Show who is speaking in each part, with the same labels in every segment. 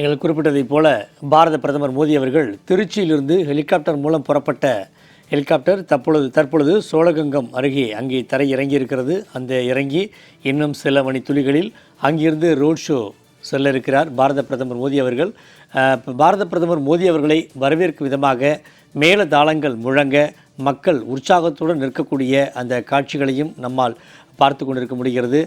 Speaker 1: நீங்கள் குறிப்பிட்டதைப் போல பாரத பிரதமர் மோடி அவர்கள் திருச்சியிலிருந்து ஹெலிகாப்டர் மூலம் புறப்பட்ட ஹெலிகாப்டர் தற்பொழுது தற்பொழுது சோழகங்கம் அருகே அங்கே தரை இறங்கி இருக்கிறது அந்த இறங்கி இன்னும் சில மணி துளிகளில் அங்கிருந்து ரோட் ஷோ செல்ல இருக்கிறார் பாரத பிரதமர் மோடி அவர்கள். பாரத பிரதமர் மோடி அவர்களை வரவேற்கும் விதமாக மேல தாளங்கள் முழங்க மக்கள் உற்சாகத்துடன் நிற்கக்கூடிய அந்த காட்சிகளையும் நம்மால் பார்த்து கொண்டிருக்க முடிகிறது.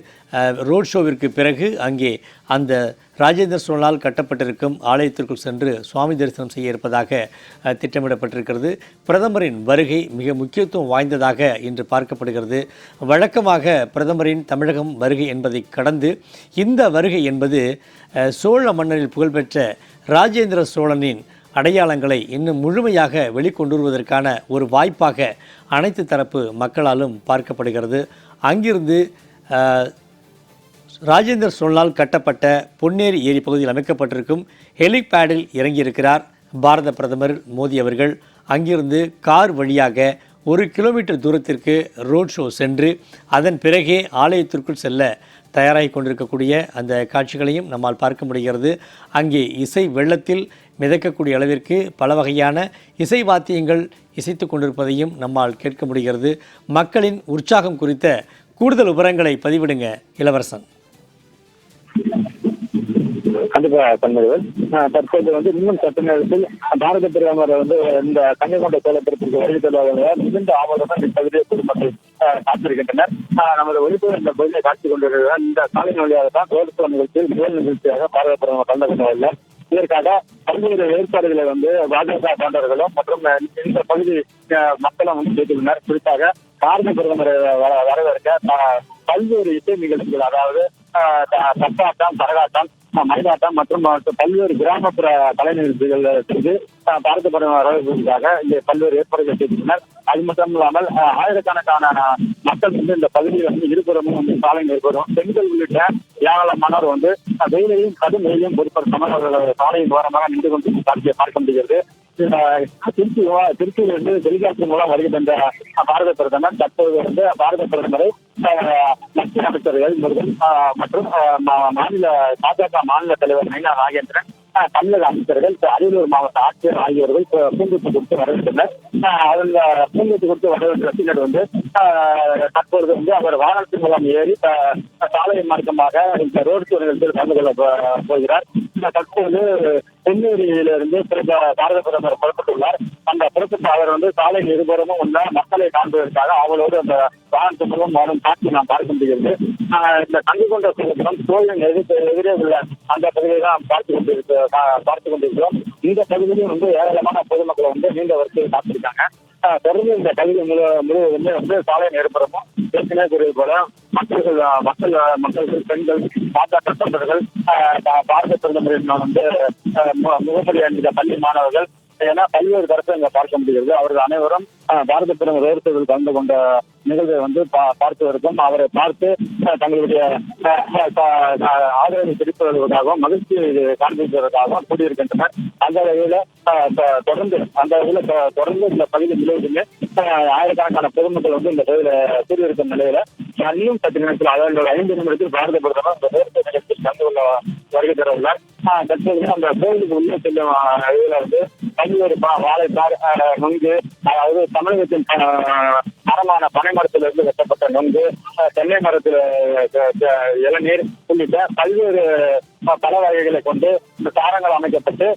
Speaker 1: ரோட் ஷோவிற்கு பிறகு அங்கே அந்த ராஜேந்திர சோழனால் கட்டப்பட்டிருக்கும் ஆலயத்திற்குள் சென்று சுவாமி தரிசனம் செய்ய இருப்பதாக திட்டமிடப்பட்டிருக்கிறது. பிரதமரின் வருகை மிக முக்கியத்துவம் வாய்ந்ததாக இன்று பார்க்கப்படுகிறது. வழக்கமாக பிரதமரின் தமிழகம் வருகை என்பதை கடந்து இந்த வருகை என்பது சோழ மன்னரில் புகழ்பெற்ற ராஜேந்திர சோழனின் அடையாளங்களை இன்னும் முழுமையாக வெளிக்கொண்டு வருவதற்கான ஒரு வாய்ப்பாக அனைத்து தரப்பு மக்களாலும் பார்க்கப்படுகிறது. அங்கிருந்து ராஜேந்திர சோழனால் கட்டப்பட்ட பொன்னேரி ஏரி பகுதியில் அமைக்கப்பட்டிருக்கும் ஹெலிபேடில் இறங்கியிருக்கிறார் பாரத பிரதமர் மோடி அவர்கள். அங்கிருந்து கார் வழியாக ஒரு கிலோமீட்டர் தூரத்திற்கு ரோட் ஷோ சென்று அதன் பிறகே ஆலயத்திற்குள் செல்ல தயாராகி கொண்டிருக்கக்கூடிய அந்த காட்சிகளையும் நம்மால் பார்க்க முடிகிறது. அங்கே இசை வெள்ளத்தில் மிதக்கக்கூடிய அளவிற்கு பல வகையான இசை வாத்தியங்கள் இசைத்து கொண்டிருப்பதையும் நம்மால் கேட்க முடிகிறது. மக்களின் உற்சாகம் குறித்த கூடுதல் விவரங்களை பதிவிடுங்க இளவரசன்.
Speaker 2: கண்டிப்பா கண்மணிகள் தற்போது வந்து இன்னும் சற்று நேரத்தில் பாரத பிரதமர் வந்து இந்த கன்னியாகுமரி சோழத்திற்கு வருகை தருவாங்க மிகுந்த ஆவலுடன் இப்பகுதியை பொதுமக்கள் காத்திருக்கின்றனர். நமது ஒளிபுற இந்த பகுதியை காட்சி கொண்டிருக்கிறார். இந்த காலை வழியாக தான் ரோடு நிகழ்ச்சியில் முதல் நிகழ்ச்சியாக பாரத பிரதமர் கலந்து கொண்டுள்ளார் இதற்காக பல்வேறு ஏற்பாடுகளை வந்து பாஜக தொண்டர்களும் மற்றும் இந்த பகுதி மக்களும் வந்து செய்துள்ளனர் குறிப்பாக பாரத பிரதமரை வர- வரவேற்க பல்வேறு இசை நிகழ்ச்சிகள் அதாவது அஹ், த- தப்பாட்டம் கரகாட்டம் மயிலாட்டம் மற்றும் பல்வேறு கிராமப்புற கலை நிகழ்ச்சிகள் செய்து பாரத பிரதமர் வரவேற்பதற்காக இங்கே பல்வேறு ஏற்பாடுகள் செய்துள்ளனர். அது மட்டும் இல்லாமல் ஆயிரக்கணக்கான மக்கள் வந்து இந்த பகுதியில் வந்து இருபுறமும் வந்து சாலை நிற்பதும் பெண்கள் உள்ளிட்ட ஏராளமானோர் வந்து வெயிலையும் கடும் வெயிலையும் பொருட்படுத்தாமல் அவர்கள் சாலையின் ஓரமாக நின்று கொண்டு காட்சியை பார்க்க முடிகிறது. திருச்சி திருச்சியிலிருந்து டெலிகாப்டர் மூலம் வருகின்ற பாரத பிரதமர் தற்போது வந்து பாரத பிரதமரை மத்திய அமைச்சர்கள் முருகன் மற்றும் மா- மாநில பாஜக மாநில தலைவர் நயினா நாகேந்திரன் தமிழக அமைச்சர்கள் அரியலூர் மாவட்ட ஆட்சியர் ஆகியோர்கள் பூங்கொத்து கொடுத்து வரவேற்றனர் அவங்க அதில் பூங்கொத்து கொடுத்து வரவேற்ற பின்னர் வந்து தற்பொழுது வந்து அவர் வாகனத்தின் மூலம் ஏறி சாலை மார்க்கமாக இந்த ரோடு ஷோ நிகழ்ச்சியில் கலந்து கொள்ள போகிறார். தற்போது பொன்னேரியிலிருந்து பிறந்த பாரத பிரதமர் புறப்பட்டுள்ளார். அந்த புறப்பட்டு அவர் வந்து சாலை இருபுறமும் உள்ள மக்களை காண்பதற்காக அவளோடு அந்த வாகனத்தின் மூலம் வரும் காட்சி நாம் பார்க்க முடிகிறது. இந்த கண்டுகொண்ட சுதந்திரம் சோழன் எதிர்த்து எதிரே உள்ள அந்த பகுதியை தான் பார்த்து கொண்டிருக்க பார்த்து கொண்டிருக்கிறோம். இந்த பகுதியிலும் வந்து ஏராளமான பொதுமக்கள் வந்து நீண்ட வரிசையில் காத்திருக்காங்க. தொடர்ந்து இந்த பகுதி முழு முழுவதுமே வந்து சாலை நிரப்புறமும் ஏற்கனவே கூறியது போல மக்கள் மக்கள் மக்கள் பெண்கள் பாஜக தொண்டர்கள் ஆஹ் பா- பாரத பிரதமரின் வந்து முகப்படி மு- அணிந்த பள்ளி மாணவர்கள் என பல்வேறு தரப்பை இங்க பார்க்க முடிகிறது. அவர்கள் அனைவரும் பாரத பிரதமர் வேறுபடுத்தல் கலந்து கொண்ட நிகழ்வை வந்து பா- பார்ப்பதற்கும் அவரை பார்த்து தங்களுடைய ஆஹ் ஆதரவை தெரிவிப்பதற்காகவும் மகிழ்ச்சி காண்பிப்பதற்காகவும் கூடியிருக்கின்றனர். அந்த வகையில தொடர்ந்து அந்த வகையில தொடர்ந்து இந்த பகுதி முழுவதுமே ஆயிரக்கணக்கான பொதுமக்கள் வந்து இந்த பகுதியில கூடியிருக்கும் நிலையில இன்னும் சற்று நேரத்தில் அதாவது ஐந்து நிமிடத்தில் பாரத பிரதமர் இந்த நிகழ்ச்சியில் கலந்து வருகை தரவுல உள்ளார். தற்போது அந்த கோவிலுக்கு உள்ளே செல்லும் இதுல வந்து பல்வேறு பா- வாழைத்தார் ஆஹ் நுங்கு அதாவது தமிழகத்தின் ஆஹ் மரமான பனை மரத்திலிருந்து வெட்டப்பட்ட நுங்கு தென்னை மரத்தில் இளநீர் உள்ளிட்ட பல்வேறு பல வகைகளை கொண்டு இந்த தாரங்கள் அமைக்கப்பட்டு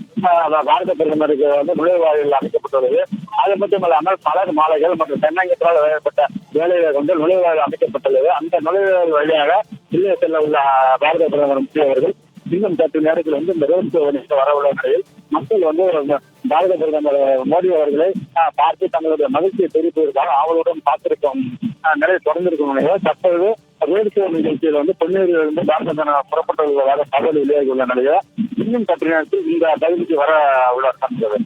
Speaker 2: பாரத பிரதமருக்கு வந்து நுழைவாயில் அமைக்கப்பட்டுள்ளது. அது மட்டும் இல்லாமல் பலர் மாலைகள் மற்றும் தென்னங்கத்தால் வேலைப்பட்ட வேலைகளை கொண்டு நுழைவாயில் அமைக்கப்பட்டுள்ளது. அந்த நுழைவாயில் வழியாக உள்ளே செல்ல உள்ள பாரத பிரதமர் முக்கிய அவர்கள் இன்னும் சற்று நேரத்தில் வந்து இந்த ரோட் ஷோ வர உள்ள நிலையில் மக்கள் வந்து பாரத பிரதமர் மோடி அவர்களை ஆஹ், பார்த்து தங்களுடைய மகிழ்ச்சியை தெரிவிப்பதற்காக ஆவலுடன் காத்திருக்கும் நிலையை தொடர்ந்திருக்கும் நிலையில் தற்போது ரோடு ஷோ நிகழ்ச்சியில் வந்து பொன்னேரியிலிருந்து பாரத ஜனதா புறப்பட்டுள்ளதாக தகவல் வெளியாகி உள்ள நிலையில் இன்னும் சற்று நேரத்தில் இந்த பகுதிக்கு வர உள்ள காண்கிறது